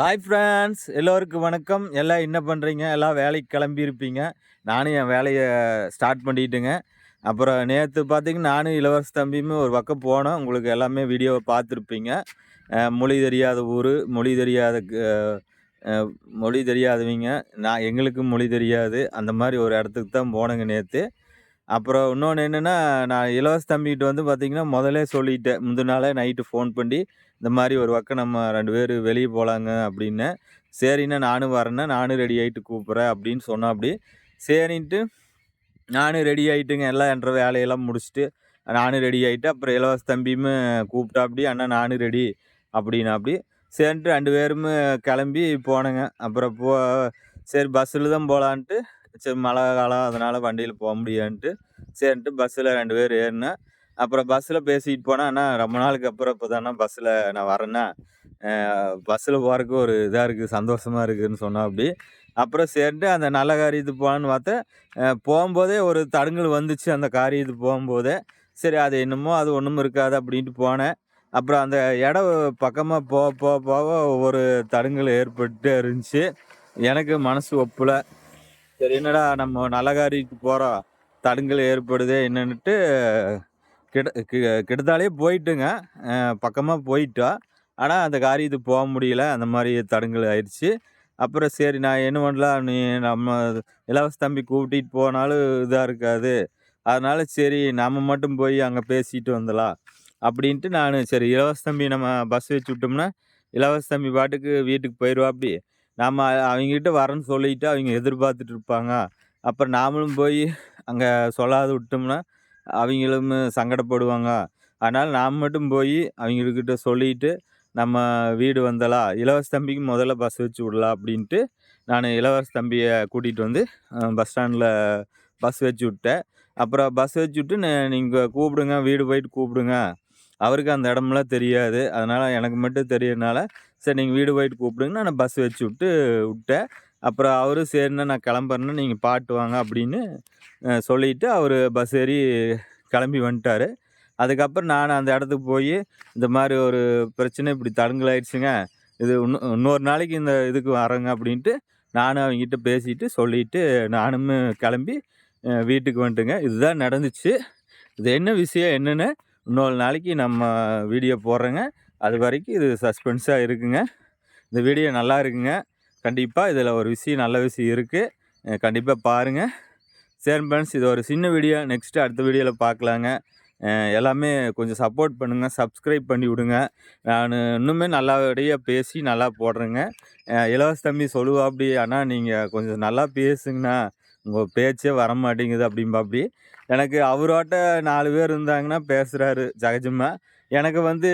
Hi friends எல்லோருக்கும் வணக்கம். எல்லாம் என்ன பண்ணுறீங்க எல்லாம் வேலைக்கு கிளம்பியிருப்பீங்க நானும் என் வேலையை ஸ்டார்ட் பண்ணிட்டுங்க. அப்புறம் நேற்று பார்த்தீங்கன்னா நானும் இளவரச தம்பியுமே ஒரு பக்கம் போனோம். உங்களுக்கு எல்லாமே வீடியோவை பார்த்துருப்பீங்க. மொழி தெரியாத ஊர் மொழி தெரியாத மொழி தெரியாதவங்க. நான் எங்களுக்கும் மொழி தெரியாது. அந்த மாதிரி ஒரு இடத்துக்கு தான் போனேங்க நேற்று அப்புறம் இன்னொன்று என்னென்னா நான் இலவச தம்பிக்கிட்ட வந்து பார்த்தீங்கன்னா முதலே சொல்லிட்டேன். முந்தின நாளே நைட்டு ஃபோன் பண்ணி இந்த மாதிரி ஒரு பக்கம் நம்ம ரெண்டு பேர் வெளியே போகலாங்க அப்படின்னு. சரிண்ணா நானும் வரேன்னா நானும் ரெடி ஆகிட்டு கூப்பிட்றேன் அப்படின்னு சொன்னேன் அப்படி. சரின்ட்டு நானும் ரெடி ஆகிட்டுங்க எல்லாம் என்ற வேலையெல்லாம் முடிச்சுட்டு நானும் ரெடி ஆகிட்டு அப்புறம் இலவச தம்பியுமே கூப்பிட்டா அப்படி அண்ணா நானும் ரெடி அப்படின்னா அப்படி. சரின்ட்டு ரெண்டு பேருமே கிளம்பி போனேங்க. அப்புறம் போ சரி பஸ்ஸில் தான் போகலான்ட்டு சரி மழை காலம் அதனால் வண்டியில் போக முடியான்ட்டு சரின்ட்டு பஸ்ஸில் ரெண்டு பேர் ஏறினேன். அப்புறம் பஸ்ஸில் பேசிட்டு போனால் அண்ணா ரொம்ப நாளுக்கு அப்புறம் இப்போ தானே பஸ்ஸில் நான் வரேன்னா பஸ்ஸில் போகிறதுக்கு ஒரு இதாக இருக்குது சந்தோஷமாக இருக்குதுன்னு சொன்னா அப்படி அப்புறம் சரின்ட்டு அந்த நல்ல காரியத்துக்கு போகலான்னு பார்த்தேன். போகும்போதே ஒரு தடங்கல் வந்துச்சு அந்த காரியத்துக்கு போகும்போதே. சரி அது என்னமோ அது ஒன்றும் இருக்காது அப்படின்ட்டு போனேன். அப்புறம் அந்த இடம் பக்கமாக போக போக போக ஒவ்வொரு தடங்கல் ஏற்பட்டு இருந்துச்சு. எனக்கு மனசு ஒப்பல. சரி என்னடா நம்ம நல்ல காரியத்துக்கு போகிறோம் தடுங்கல் ஏற்படுதே என்னன்னுட்டு கிட கி- கிட்டத்தாலே போயிட்டுங்க. பக்கமாக போயிட்டோம். ஆனால் அந்த காரியத்துக்கு போக முடியல. அந்த மாதிரி தடுங்கல் ஆயிடுச்சு. அப்புறம் சரி நான் என்ன பண்ணலாம்? நீ நம்ம இலவச தம்பி கூட்டிகிட்டு போனாலும் இதாக இருக்காது. அதனால் சரி நம்ம மட்டும் போய் அங்கே பேசிட்டு வந்துடலாம். அப்படின்ட்டு நான் சரி இலவச தம்பி நம்ம பஸ் வச்சு விட்டோம்னா இலவச தம்பி பாட்டுக்கு வீட்டுக்கு போயிடுவா அப்படி. நம்ம அவங்ககிட்ட வரேன்னு சொல்லிட்டு அவங்க எதிர்பார்த்துட்டு இருப்பாங்க. அப்புறம் நாமளும் போய் அங்கே சொல்லாது விட்டோம்னா அவங்களும் சங்கடப்படுவாங்க. அதனால் நாம் மட்டும் போய் அவங்கக்கிட்ட சொல்லிட்டு நம்ம வீடு வந்தலாம். இலவச தம்பிக்கு முதல்ல பஸ் வச்சு விடலாம் அப்படின்ட்டு நான் இலவச தம்பியை கூட்டிகிட்டு வந்து பஸ் ஸ்டாண்டில் பஸ் வச்சு விட்டேன். அப்புறம் பஸ் வச்சு விட்டு நீங்கள் கூப்பிடுங்க வீடு போயிட்டு கூப்பிடுங்க. அவருக்கு அந்த இடம்லாம் தெரியாது. அதனால் எனக்கு மட்டும் தெரியறனால சரி நீங்கள் வீடு போயிட்டு கூப்பிடுங்கன்னு நான் பஸ் வச்சு விட்டு விட்டேன். அப்புறம் அவரும் சரிண்ணா நான் கிளம்புறேன்னா நீங்கள் பாட்டு வாங்க அப்படின்னு சொல்லிவிட்டு அவர் பஸ் ஏறி கிளம்பி வந்துட்டார். அதுக்கப்புறம் நான் அந்த இடத்துக்கு போய் இந்த மாதிரி ஒரு பிரச்சனை இப்படி தடங்கலாயிடுச்சுங்க. இது இன்னும் இன்னொரு நாளைக்கு இந்த இதுக்கு வரேங்க அப்படின்ட்டு நானும் அவங்ககிட்ட பேசிட்டு சொல்லிட்டு நானும் கிளம்பி வீட்டுக்கு வந்துட்டுங்க. இதுதான் நடந்துச்சு. இது என்ன விஷயம் என்னென்னு இன்னொரு நாளைக்கு நம்ம வீடியோ போடுறேங்க. அது வரைக்கும் இது சஸ்பென்ஸாக இருக்குங்க. இந்த வீடியோ நல்லா இருக்குங்க. கண்டிப்பாக இதில் ஒரு விஷயம் நல்ல விஷயம் இருக்குது கண்டிப்பாக பாருங்கள் சரி ஃப்ரெண்ட்ஸ் இது ஒரு சின்ன வீடியோ நெக்ஸ்ட்டு அடுத்த வீடியோவில் பார்க்கலாங்க எல்லாமே கொஞ்சம் சப்போர்ட் பண்ணுங்கள் சப்ஸ்கிரைப் பண்ணி விடுங்க. நான் இன்னுமே நல்லபடியாக பேசி நல்லா போடுறேங்க. இலவச தம்பி சொல்லுவா அப்படி ஆனால் நீங்கள் கொஞ்சம் நல்லா பேசுங்கண்ணா. உங்கள் பேச்சே வர மாட்டேங்குது அப்படி எனக்கு அவரோட்ட நாலு பேர் இருந்தாங்கன்னா பேசுகிறாரு சகஜமாக எனக்கு வந்து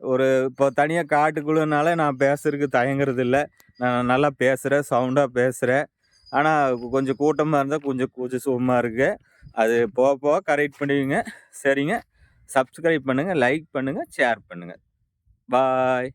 ஒரு இப்போ தனியாக காட்டுக்குழுனால நான் பேசுறதுக்கு தயங்குறது இல்லை நான் நல்லா பேசுகிறேன் சவுண்டாக பேசுகிறேன் ஆனால் கொஞ்சம் கூட்டமாக இருந்தால் கொஞ்சம் கூச்ச சுகமாக இருக்குது அது போக போக கரெக்ட் பண்ணுவீங்க சரிங்க. சப்ஸ்கிரைப் பண்ணுங்கள் லைக் பண்ணுங்கள் ஷேர் பண்ணுங்கள் பாய்